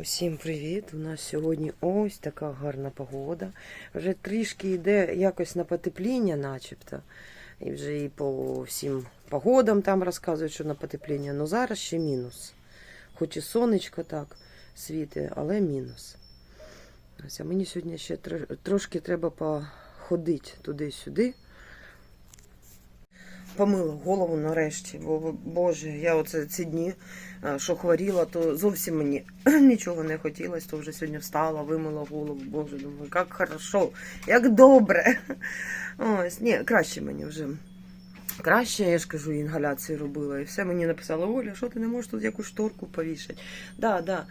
Усім привіт! У нас сьогодні ось така гарна погода. Вже трішки йде якось на потепління, начебто. І вже і по всім погодам там розказують, що на потепління. але зараз ще мінус. Хоч і сонечко так світить, але мінус. Ось, а мені сьогодні ще трошки треба походити туди-сюди. Помила голову нарешті, бо Боже, я оце ці дні, е, що хворіла, то зовсім мені нічого не хотілося, то вже сьогодні встала, вимила голову. Боже, думаю, як хорошо, як добре. Ось, ні, краще мені вже. Краще, я ж кажу, інгаляції робила. І все мені написала, Оля, що ти не можеш тут якусь шторку повішати? Да, да.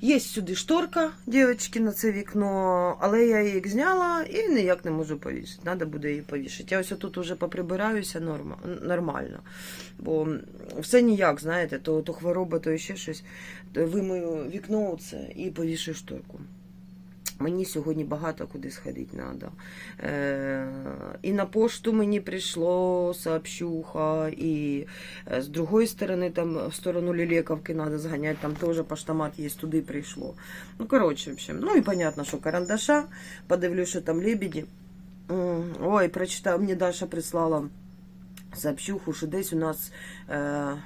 Є сюди шторка, дівчатки, на це вікно, але я її зняла і ніяк не можу повісити. Треба буде її повішати. Я ось тут уже поприбираюся норма, нормально. Бо все ніяк, знаєте, то, то хвороба, то ще щось. То Вимию вікно оце і повішаю шторку. Мені сьогодні багато куди сходити треба. Е, і на пошту мені прийшло сообщуха, і е, з другої сторони, там в сторону Лілековки треба зганяти, там теж поштомат є, туди прийшло. Ну, коротше, в общем. Ну і понятно, що карандаша, подивлюсь, що там лебеді. Ой, прочитав, мені Даша прислала сообщуху, що десь у нас. Е,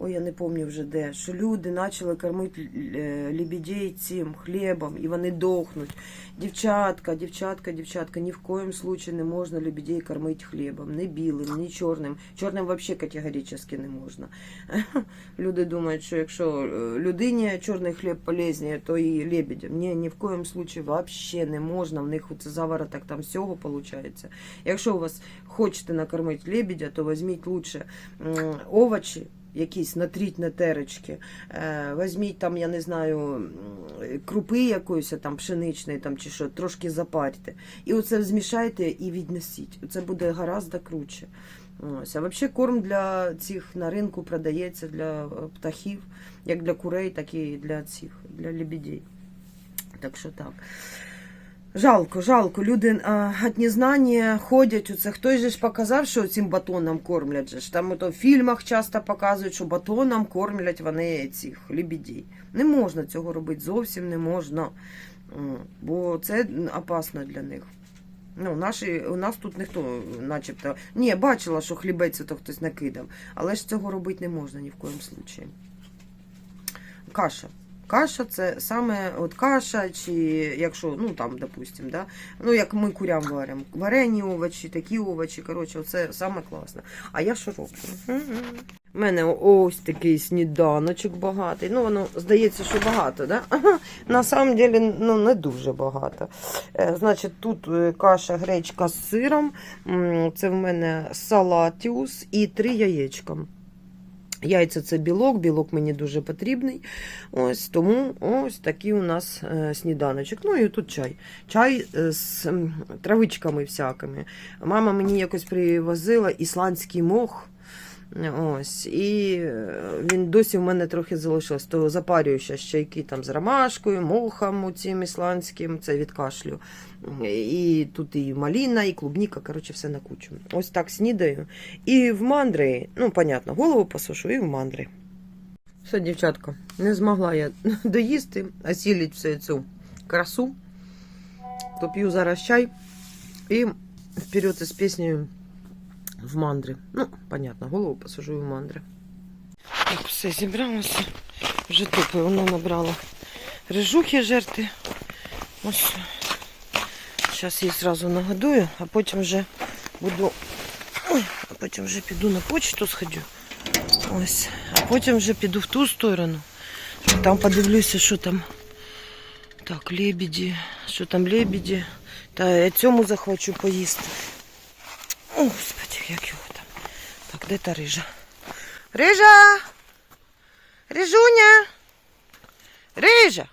Ой, я не пам'ятаю вже де, що люди почали кормити е, лебедей цим хлібом, і вони дохнуть. Дівчатка, дівчатка, дівчатка, ні в коєму случаю не можна лебедей кормити хлібом, не білим, ні чорним. Чорним взагалі категорично не можна. Люди думають, що якщо е, людині чорний хліб полезніше, то і лебедям. Ні, ні в коєму случаю взагалі не можна. В них це завороток там всього виходить. Якщо у вас хочете накормити лебедя, то візьміть лучше овочі якісь натріть на терочки. Е, візьміть там, я не знаю, крупи якоїсь там пшеничної там, чи що, трошки запарте. І оце змішайте і віднесіть. Це буде гораздо круче. Ось. А взагалі корм для цих на ринку продається для е, птахів, як для курей, так і для цих, для лебедей. Так що так. Жалко, жалко. Люди а, от незнання ходять. Оце хтось же ж показав, що цим батоном кормлять. Же. ж. Там ото в фільмах часто показують, що батоном кормлять вони цих лебедей. Не можна цього робити, зовсім не можна. Бо це опасно для них. Ну, наші, у нас тут ніхто, начебто. Ні, бачила, що хлібець то хтось накидав. Але ж цього робити не можна ні в коєму случаї. Каша. Каша це саме от каша, чи якщо, ну там, допустим, да, ну як ми курям варимо, варені овочі, такі овочі, коротше, це саме класне. А я що роблю? У мене ось такий сніданочок багатий. Ну, воно здається, що багато, да? На самом деле, ну, не дуже багато. Е, Значить, тут е, каша гречка з сиром, це в мене салатіус і три яєчка. Яйця це білок, білок мені дуже потрібний. Ось тому ось такий у нас е, сніданочок. Ну і тут чай. Чай е, з травичками всякими. Мама мені якось привозила ісландський мох. Ось, і е, він досі в мене трохи залишився. То запарюю ще чайки там з ромашкою, мохом цим ісландським, це від кашлю. І тут і маліна, і клубніка, коротше, все на кучу. Ось так снідаю. І в мандри, ну, понятно, голову посушу, і в мандри. Все, дівчатка, не змогла я доїсти, осіліть всю цю красу. То п'ю зараз чай і вперед із піснею в мандри. Ну, понятно, голову посажу в мандри. Так, все, зібралося. Вже тупо воно набрало рижухи жерти. Ось. Зараз її зразу нагодую, а потім вже буду. Ой, а потім вже піду на почту сходю. Ось. А потім вже піду в ту сторону. Там подивлюся, що там. Так, лебеді. Що там лебеді. Та я цьому захочу поїсти. О, Господи, як його там. Так, де та рижа? Рижа! Рижуня! Рижа!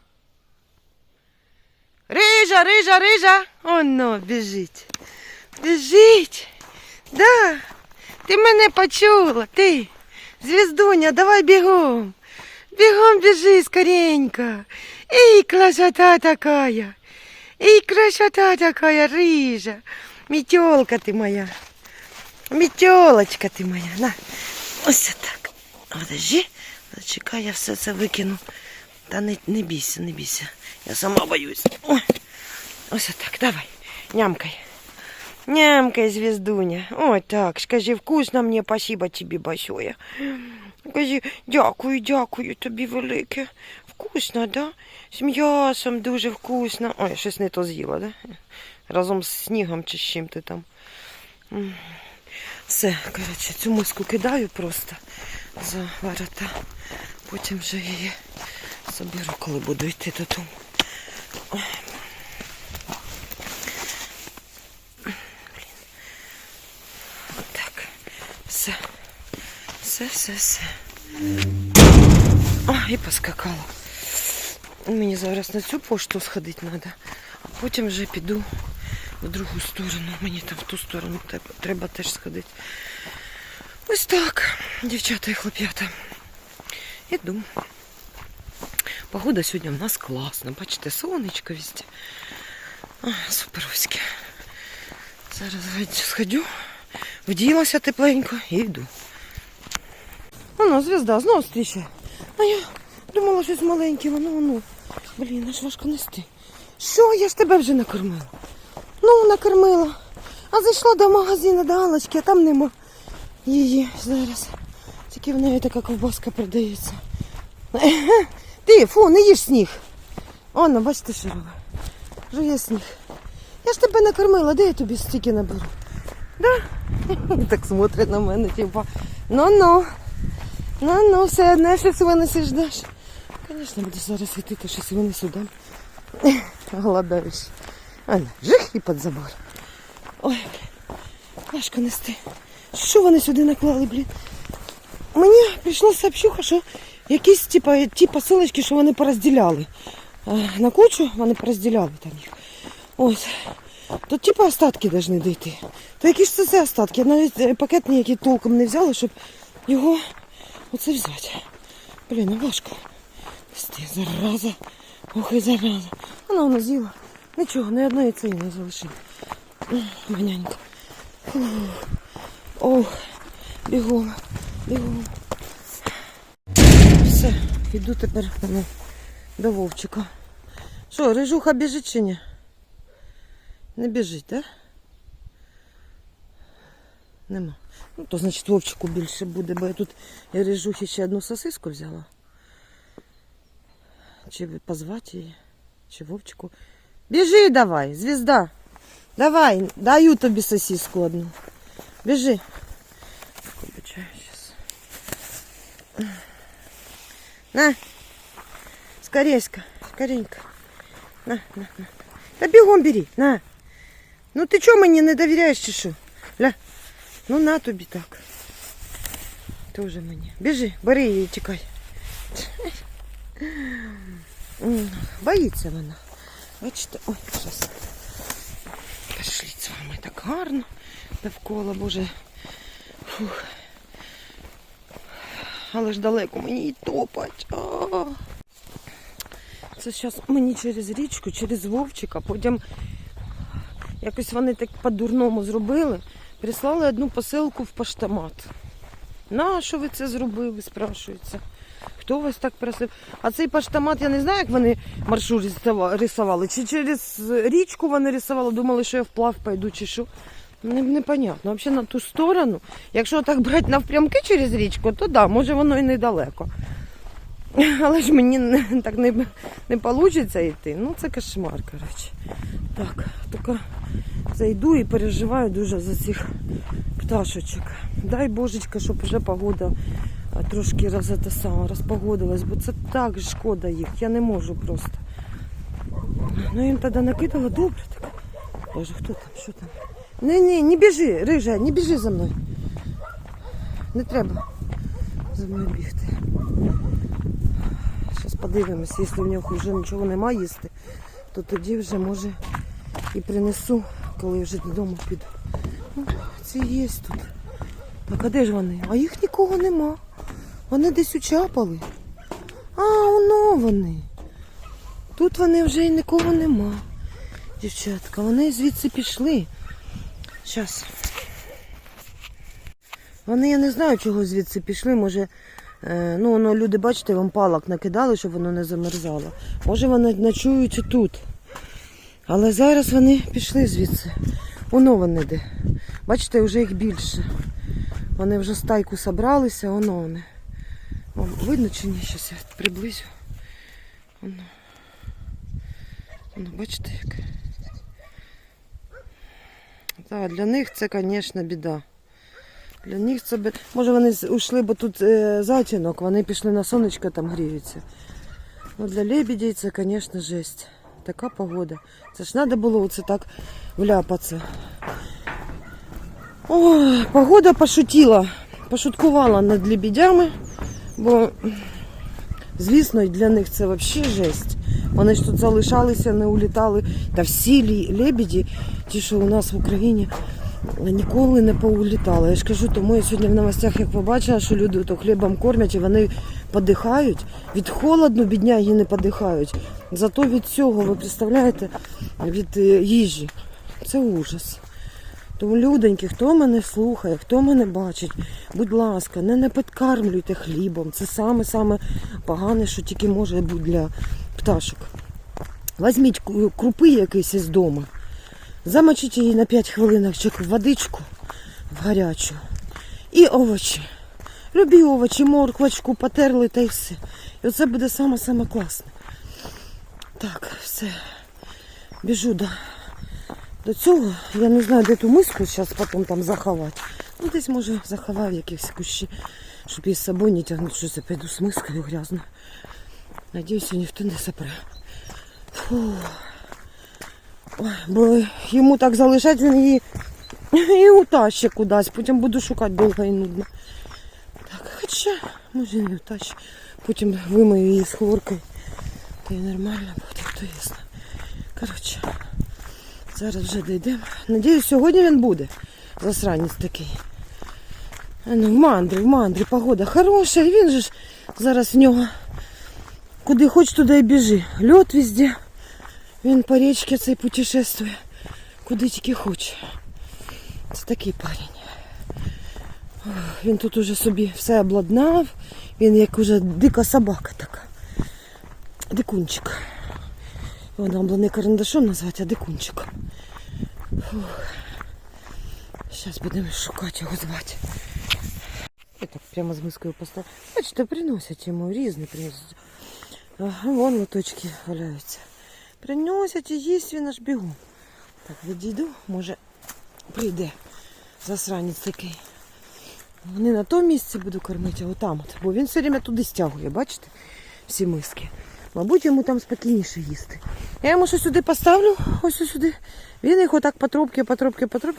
Рижа, рижа, рижа! Оно, біжить. Біжить. Да. Ти мене почула, ти. Звіздуня, давай бігом. Бігом біжи скоренько. Ей, красота такая. Ей, красота такая, рижа. Метелка ти моя. Метелочка ти моя. На. Ось так. Подожди. Зачекай, я все це викину Та не, не бійся, не бійся. Я сама боюсь. Ой. Ось так, давай. Нямкай. Нямкай, звездуня. Ой, так, скажи, вкусно мені, спасибо тобі большое. Кажи, дякую, дякую тобі велике. Вкусно, да? З м'ясом дуже вкусно. Ой, щось не то з'їла, да? Разом з снігом чи з чим ти там. Все, коротше, цю миску кидаю просто за ворота. Потім вже її заберу, коли буду йти додому. Ой. Блін. Отак. Все. Все, все, все. О, і поскакала. Мені зараз на цю пошту сходити треба, а потім вже піду в другу сторону. Мені там в ту сторону треба, теж сходити. Ось так, дівчата і хлоп'ята. Іду. Погода сьогодні в нас класна. Бачите, сонечко везде. А, суперовське. Зараз сходю, вділася тепленько і йду. Воно, звізда, знову стріше. А я думала, щось маленьке, воно, воно. Блін, аж важко нести. Що, я ж тебе вже накормила. Ну, накормила. А зайшла до магазину, до Аллочки, а там нема її зараз. Тільки в неї така ковбаска продається. Ти, фу, не їж сніг. Оно, бачите, що робить. Жує сніг. Я ж тебе накормила, де я тобі стільки наберу? Да? Так смотрить на мене, типа, ну-ну. Ну-ну, все одне щось винесеш даш. Звісно, буду зараз йти, то щось винесу дам. Голодаєш. А жих і під забор. Ой, важко нести. Що вони сюди наклали, блін? Мені прийшла сообщуха, що якісь типа, ті посилочки, що вони порозділяли. На кучу вони порозділяли там їх. Ось. Тут типа остатки повинні дійти. То які ж це, це остатки? Я навіть е, пакет ніякий толком не взяла, щоб його оце взяти. Блін, ну важко. Нести, зараза. Ох і зараза. Вона вона з'їла. Нічого, ні одної цієї не залишила. Манянька. Ох, бігом, бігом. Все, йду тепер до Вовчика. Що, рижуха біжить чи ні? Не біжить, так? Да? Нема. Ну, то значить Вовчику більше буде, бо я тут я рижухи ще одну сосиску взяла. Чи ви позвати її? Чи Вовчику? Біжи давай, звізда. Давай, даю тобі сосиску одну. Біжи. Вибачаю зараз. На. Скорейська, скоренько. На, на, на. Та бігом бери, на. Ну ти чого мені не довіряєш чи що? Ля. Ну на тобі так. Тоже мені. Біжи, бери її і тікай. Боїться вона. Бачите, ой, зараз. Пішли з вами так гарно довкола, боже. Фух. Але ж далеко мені й топать. А. Це зараз мені через річку, через Вовчика, потім якось вони так по-дурному зробили. Прислали одну посилку в поштомат. На що ви це зробили, спрашується. Хто вас так просив? А цей поштомат, я не знаю, як вони маршрут рисували. Чи через річку вони рисували, думали, що я вплав пойду, чи що. Непонятно. Взагалі на ту сторону. Якщо так брати навпрямки через річку, то да, може воно і недалеко. Але ж мені так не, не вийде йти. Ну це кошмар, коротше. Так, тільки зайду і переживаю дуже за цих пташечок. Дай божечка, щоб вже погода трошки роз, те саме, розпогодилась, бо це так шкода їх. Я не можу просто. Ну їм тоді накидала добре. Так. Боже, хто там? Що там? Не, не, не біжи, рижа, не біжи за мною. Не треба за мною бігти. Зараз подивимося, якщо в нього вже нічого немає їсти, то тоді вже може і принесу, коли вже додому піду. Ну, ці є тут. Так, а де ж вони? А їх нікого нема. Вони десь учапали. А, воно вони. Тут вони вже і нікого нема. Дівчатка, вони звідси пішли. Зараз. Вони, я не знаю, чого звідси пішли. Може, Е, ну, воно люди, бачите, вам палок накидали, щоб воно не замерзало. Може, вони ночують тут. Але зараз вони пішли звідси. Воно вони де. Бачите, вже їх більше. Вони вже стайку собралися, воно вони. Вам видно чи ні? Щас я приблизю. Воно. Воно, бачите як? Так, для них це, звісно, біда. Для них це би. Може вони ушли, бо тут е, затінок, вони пішли на сонечко там гріються. Ну для лебедей це, звісно, жесть. Така погода. Це ж треба було оце так вляпатися. О, погода пошутила, пошуткувала над лебедями, бо, звісно, для них це взагалі жесть. Вони ж тут залишалися, не улітали. Та всі лебіді, ті, що у нас в Україні, ніколи не поулітали. Я ж кажу, тому я сьогодні в новостях як побачила, що люди то хлібом кормять і вони подихають. Від холоду бідняги не подихають. Зато від цього, ви представляєте, від е, їжі. Це ужас. Тому люденьки, хто мене слухає, хто мене бачить, будь ласка, не, не підкармлюйте хлібом. Це саме-саме погане, що тільки може бути для пташок. Візьміть крупи якісь із дому, замочіть її на 5 хвилиночок в водичку в гарячу. І овочі. Любі овочі, морквочку, потерли та й все. І оце буде саме-саме класне. Так, все. Біжу до до цього я не знаю, де ту миску зараз потім там заховати. Ну, десь може заховав якісь кущі, щоб її з собою не тягнути, що я піду з мискою грязно. Надіюся, ніхто не запре. Фу. Бо йому так залишать, він її і утащить кудись, потім буду шукати довго і нудно. Так, хоча, може не утащить. Потім вимию її з хлоркою. Та й нормально буде, хто ясно. Коротше. Зараз вже дійдемо. Надіюсь, сьогодні він буде. Засранець такий. Ну, в мандрі, в мандрі, погода хороша, і він же ж зараз в нього куди хоч, туди і біжи. Льот везде. Він по річці цей путешествує. Куди тільки хоче. Це такий парень. Він тут уже собі все обладнав. Він як уже дика собака така. Дикунчик. Його нам було не карандашом назвати, а дикунчиком. Зараз будемо шукати його звати. Я так прямо з мискою поставила. Бачите, приносять йому різні приносять. Вон лоточки валяються. Приносять і їсть він аж бігом. Так, відійду, може прийде засранець такий. Не на тому місці буду кормити, а отам от. Бо він все время туди стягує, бачите? Всі миски. Мабуть, йому там спокійніше їсти. Я йому щось сюди поставлю, ось сюди. Він їх отак по трубки, по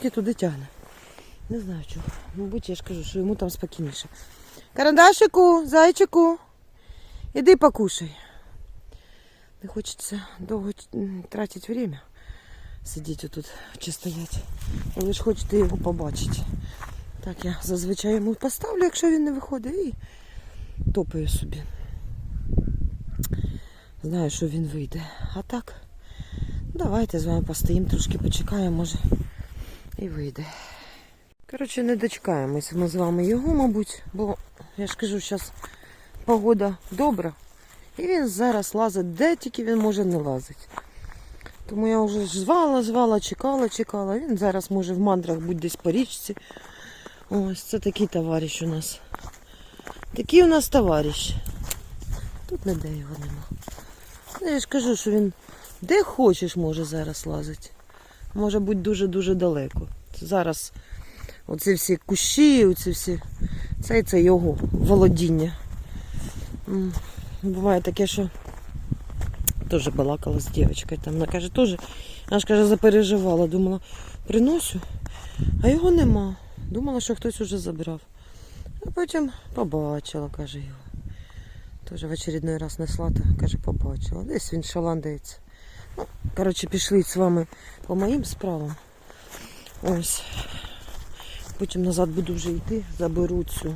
туди тягне. Не знаю чого. Мабуть, я ж кажу, що йому там спокійніше. Карандашику, зайчику, іди покушай. Не хочеться довго тратити время. Сидіти тут чи стояти. Ви ж хочете його побачити. Так, я зазвичай йому поставлю, якщо він не виходить, і топаю собі. Знаю, що він вийде. А так, давайте з вами постоїмо, трошки почекаємо, може, і вийде. Коротше, не дочекаємося ми з вами його, мабуть, бо я ж кажу, зараз погода добра. І він зараз лазить, де тільки він може не лазить. Тому я вже звала, звала, чекала, чекала. Він зараз може в мандрах бути десь по річці. Ось це такий товариш у нас. Такий у нас товариш. Тут ніде його нема. Ну, я ж кажу, що він де хочеш може зараз лазити. Може бути дуже-дуже далеко. Зараз оці всі кущі, оці всі. Це, це його володіння. Буває таке, що теж балакала з дівчинкою. Там вона каже, теж, вона ж каже, запереживала. Думала, приносю, а його нема. Думала, що хтось уже забрав. А потім побачила, каже його. Теж в очередной раз несла, та каже, побачила. Десь він шаландається. Ну, коротше, пішли з вами по моїм справам. Ось. Потім назад буду вже йти, заберу цю.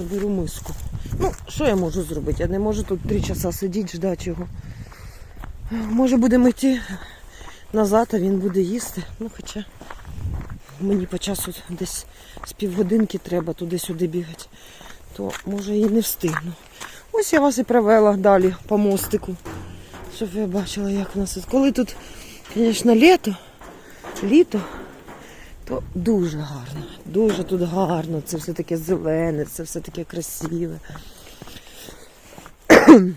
Заберу миску. Ну, що я можу зробити? Я не можу тут три часа сидіти, ждати його. Може будемо йти назад, а він буде їсти. Ну, хоча мені по часу десь з півгодинки треба туди-сюди бігати. то може і не встигну. Ось я вас і привела далі по мостику, щоб ви бачили, як у нас. Коли тут, звісно, літо, літо, дуже гарно. Дуже тут гарно. Це все таке зелене, це все таке красиве.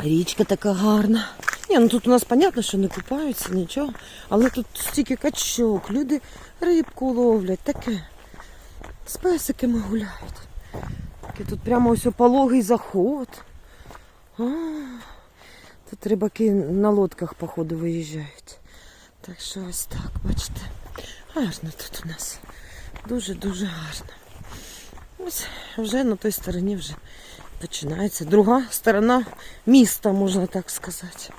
Річка така гарна. Ні, ну тут у нас понятно, що не купаються, нічого. Але тут стільки качок, люди рибку ловлять, таке. З песиками гуляють. Таке тут прямо ось пологий заход. А, тут рибаки на лодках, походу, виїжджають. Так що ось так, бачите. Гарно тут у нас. Дуже-дуже гарно. Ось вже на той стороні вже починається друга сторона міста, можна так сказати.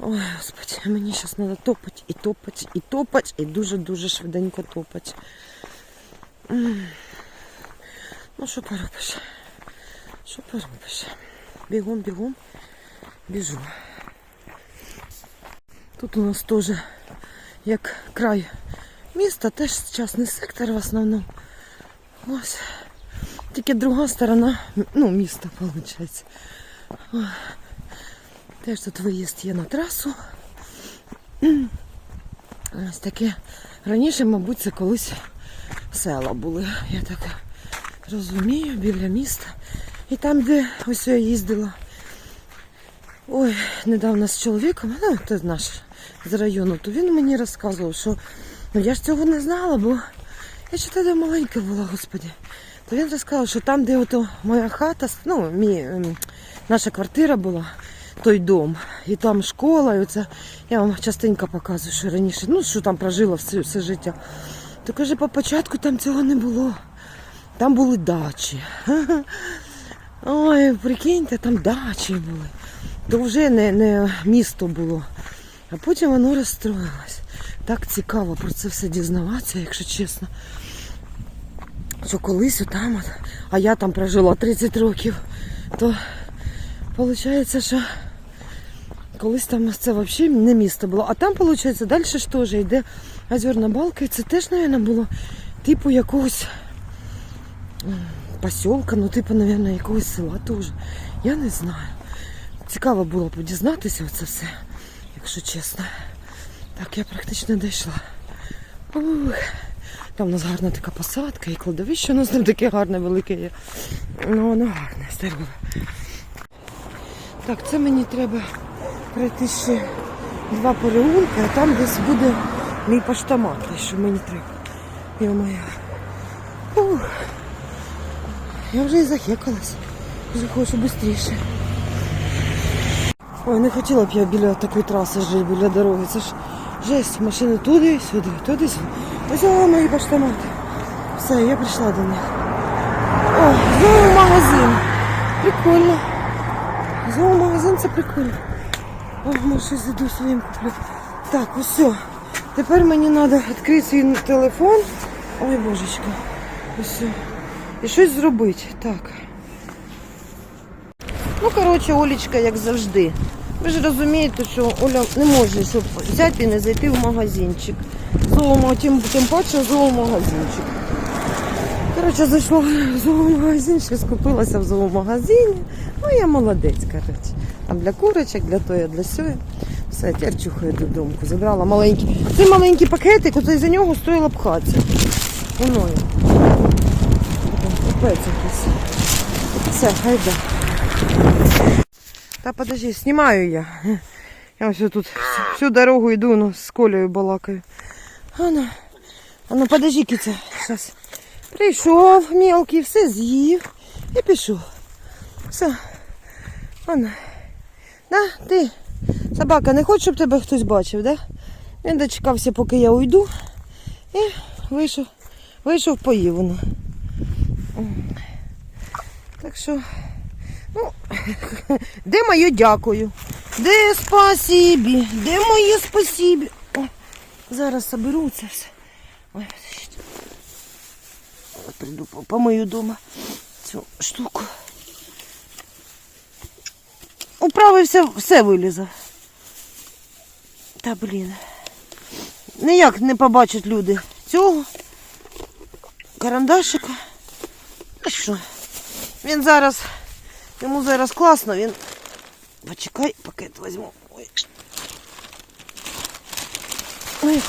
Ой, господи, мені зараз треба топати і топати, і топати, і дуже-дуже швиденько топати. Ну, що поробиш? Що поробиш? Бігом, бігом, біжу. Тут у нас теж як край міста, теж частний сектор в основному. Ось. Тільки друга сторона, ну, міста, виходить. Теж тут виїзд є на трасу. Ось таке. Раніше, мабуть, це колись села були. Я так розумію, біля міста. І там, де ось я їздила. Ой, недавно з чоловіком, ну, це наш з району, то він мені розказував, що ну я ж цього не знала, бо я ще тоді маленька була, господі. То він розказав, що там, де ото моя хата, ну, мій, ем, наша квартира була, той дом, і там школа, і оце, я вам частенько показую, що раніше, ну, що там прожила все, все життя. То каже, по початку там цього не було. Там були дачі. Ой, прикиньте, там дачі були. То вже не, не місто було. А потім воно розстроїлось. Так цікаво про це все дізнаватися, якщо чесно. Що колись отам, а я там прожила 30 років, то виходить, що колись там це взагалі не місто було. А там, виходить, далі ж теж йде озерна балка, і це теж, мабуть, було типу якогось посілка, ну, типу, мабуть, якогось села теж. Я не знаю. Цікаво було б дізнатися оце все, якщо чесно. Так, я практично дійшла. Ух. Там у нас гарна така посадка і кладовище у нас там таке гарне, велике є. Ну, воно гарне, стерве. Так, це мені треба пройти ще два переулки, а там десь буде мій поштомат, що мені треба. Йо-моє. Ух. Я вже і захекалась. Вже хочу швидше. Ой, не хотіла б я біля такої траси жити, біля дороги. Це ж жесть, машини туди, сюди, туди, сюди. О, мої поштомати. Все, я прийшла до них. О, зоомагазин. Прикольно. Зоомагазин це прикольно. О, може щось зайду своїм куплю. Так, все. Тепер мені треба відкрити свій телефон. Ой, божечко. Все. І щось зробити. Так. Ну, коротше, Олічка, як завжди. Ви ж розумієте, що Оля не може щоб взяти і не зайти в магазинчик. Тим, тим паче зоомагазинчик. Коротше, зайшла в зоомагазин, ще скупилася в зоомагазині. Ну, я молодець, коротше. Там для курочок, для тої, для сьої. Все, тепер чухаю додому. Забрала маленький. Цей маленький пакетик, оце за нього стоїла. Мною. Купець якийсь. Все, хайда. Та подожди, знімаю я. Я ось тут всю- дорогу йду, ну, з Колею балакаю. Ано, ану, подожди, киця, зараз. Прийшов мелкий, все з'їв і пішов. Все. Ано. Да, ти, собака, не хочеш, щоб тебе хтось бачив, да? Він дочекався, поки я уйду. І вийшов, вийшов поїв воно. Так що, ну, де моє дякую? Де спасибі? Де моє спасибі? О, зараз соберу це все. Прийду по- помию дома цю штуку. Управився, все вилізав. Та блін. Ніяк не побачать люди цього карандашика. А що? Він зараз, йому зараз класно, він. Почекай, пакет візьму. Ой. Ой,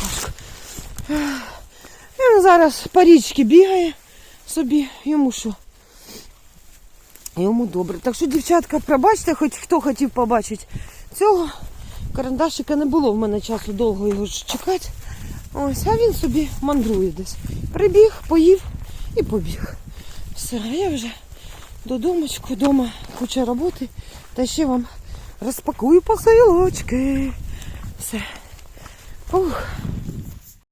Він зараз по річці бігає собі, йому що? Йому добре. Так що, дівчатка, пробачте, хоч хто хотів побачити цього. Карандашика не було в мене часу довго його чекати. Ось, а він собі мандрує десь. Прибіг, поїв і побіг. Все, я вже додомочку, вдома куча роботи. Та ще вам розпакую посилочки. Все. Ух.